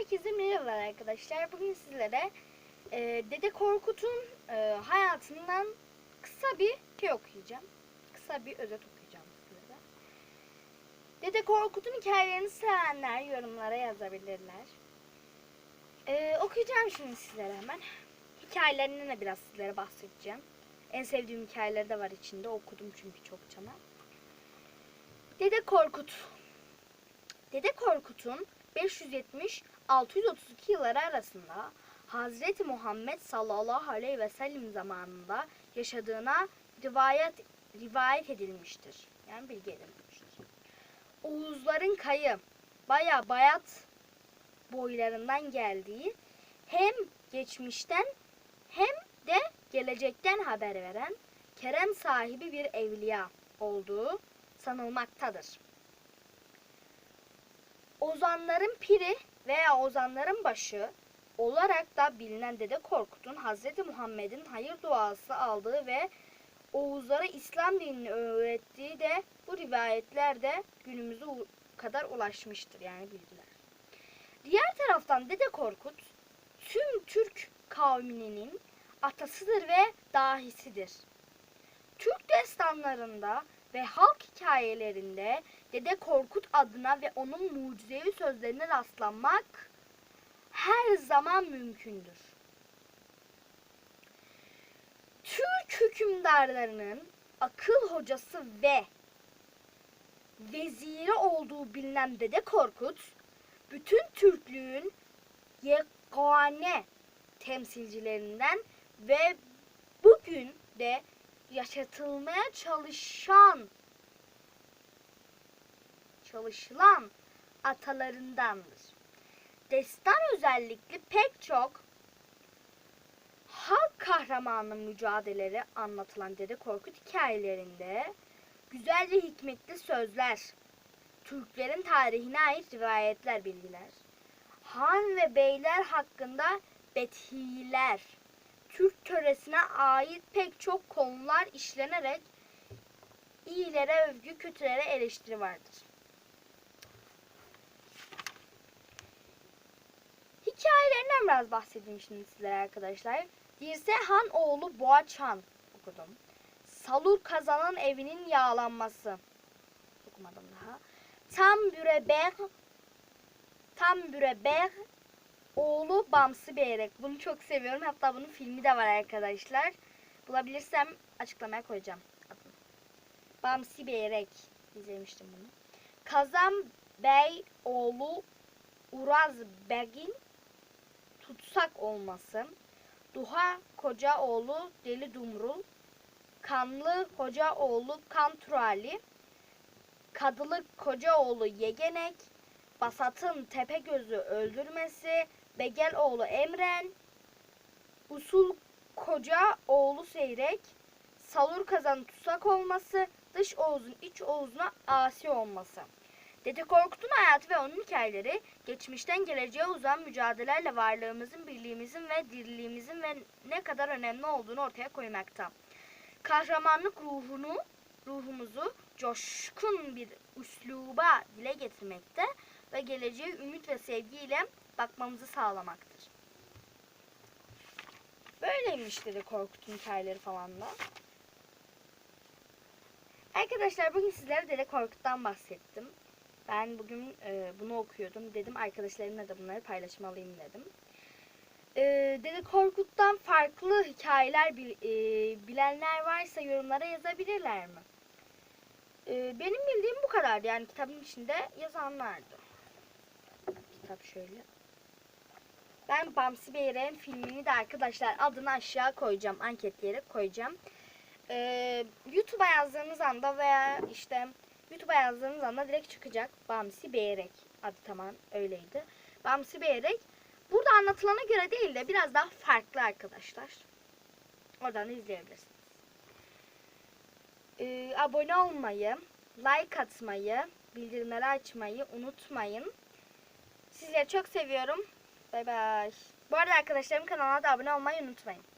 Herkese merhabalar arkadaşlar. Bugün sizlere e, Dede Korkut'un e, hayatından kısa bir şey okuyacağım. Kısa bir özet okuyacağım sizlere. Dede Korkut'un hikayelerini sevenler yorumlara yazabilirler. E, okuyacağım şimdi sizlere hemen. Hikayelerinden de biraz sizlere bahsedeceğim. En sevdiğim hikayeleri de var içinde. Okudum çünkü çok cana. Dede Korkut Dede Korkut'un 570-632 yılları arasında Hazreti Muhammed sallallahu aleyhi ve sellem zamanında yaşadığına rivayet rivayet edilmiştir. Yani bilgi edilmiştir. Oğuzların kayı baya bayat boylarından geldiği hem geçmişten hem de gelecekten haber veren kerem sahibi bir evliya olduğu sanılmaktadır. Ozanların piri veya ozanların başı olarak da bilinen Dede Korkut'un Hz. Muhammed'in hayır duası aldığı ve Oğuzlara İslam dinini öğrettiği de bu rivayetlerde günümüze u- kadar ulaşmıştır yani bilgiler. Diğer taraftan Dede Korkut tüm Türk kavminin atasıdır ve dahisidir. Türk destanlarında ve halk hikayelerinde Dede Korkut adına ve onun mucizevi sözlerine rastlanmak her zaman mümkündür. Türk hükümdarlarının akıl hocası ve veziri olduğu bilinen Dede Korkut, bütün Türklüğün yegane temsilcilerinden ve bugün de yaşatılmaya çalışan çalışılan atalarındandır. Destan özellikle pek çok halk kahramanı mücadeleleri anlatılan Dede Korkut hikayelerinde güzel ve hikmetli sözler, Türklerin tarihine ait rivayetler, bilgiler, han ve beyler hakkında bethiler, Türk töresine ait pek çok konular işlenerek iyilere övgü, kötülere eleştiri vardır. Hikayelerinden biraz bahsedeyim şimdi sizlere arkadaşlar. Dirse Han oğlu Boğaçan okudum. Salur Kazan'ın evinin yağlanması. Okumadım daha. Tam Büreber Tam Büreber oğlu Bamsı Beyrek. Bunu çok seviyorum. Hatta bunun filmi de var arkadaşlar. Bulabilirsem açıklamaya koyacağım. Bamsı Beyrek. İzlemiştim bunu. Kazan Bey oğlu Uraz Begin tutsak olması. Duha Koca oğlu Deli Dumrul. Kanlı Hoca oğlu Kanturali. Kadılık Koca oğlu Yegenek. Basat'ın Tepegöz'ü öldürmesi, Begel oğlu Emren, Usul Koca oğlu Seyrek, Salur Kazan tutsak olması, Dış Oğuz'un iç Oğuz'una asi olması. Dede Korkut'un hayatı ve onun hikayeleri geçmişten geleceğe uzan mücadelelerle varlığımızın, birliğimizin ve diriliğimizin ve ne kadar önemli olduğunu ortaya koymakta. Kahramanlık ruhunu, ruhumuzu coşkun bir üsluba dile getirmekte ve geleceğe ümit ve sevgiyle bakmamızı sağlamaktır. Böyleymiş dedi Korkut'un hikayeleri falan da. Arkadaşlar bugün sizlere Dede Korkut'tan bahsettim. Ben bugün e, bunu okuyordum. Dedim arkadaşlarımla da bunları paylaşmalıyım dedim. E, Dede Korkut'tan farklı hikayeler bil- e, bilenler varsa yorumlara yazabilirler mi? E, benim bildiğim bu kadardı. Yani kitabın içinde yazanlardı. Kitap şöyle. Ben Bamsi Beyrek'in filmini de arkadaşlar adını aşağı koyacağım. Anketleyerek koyacağım. Ee, YouTube'a yazdığınız anda veya işte YouTube'a yazdığınız anda direkt çıkacak. Bamsi Beyrek adı tamam öyleydi. Bamsi Beyrek burada anlatılana göre değil de biraz daha farklı arkadaşlar. Oradan da izleyebilirsiniz. Ee, abone olmayı, like atmayı, bildirimleri açmayı unutmayın. Sizleri çok seviyorum. Bay bay. Bu arada arkadaşlarım kanalına da abone olmayı unutmayın.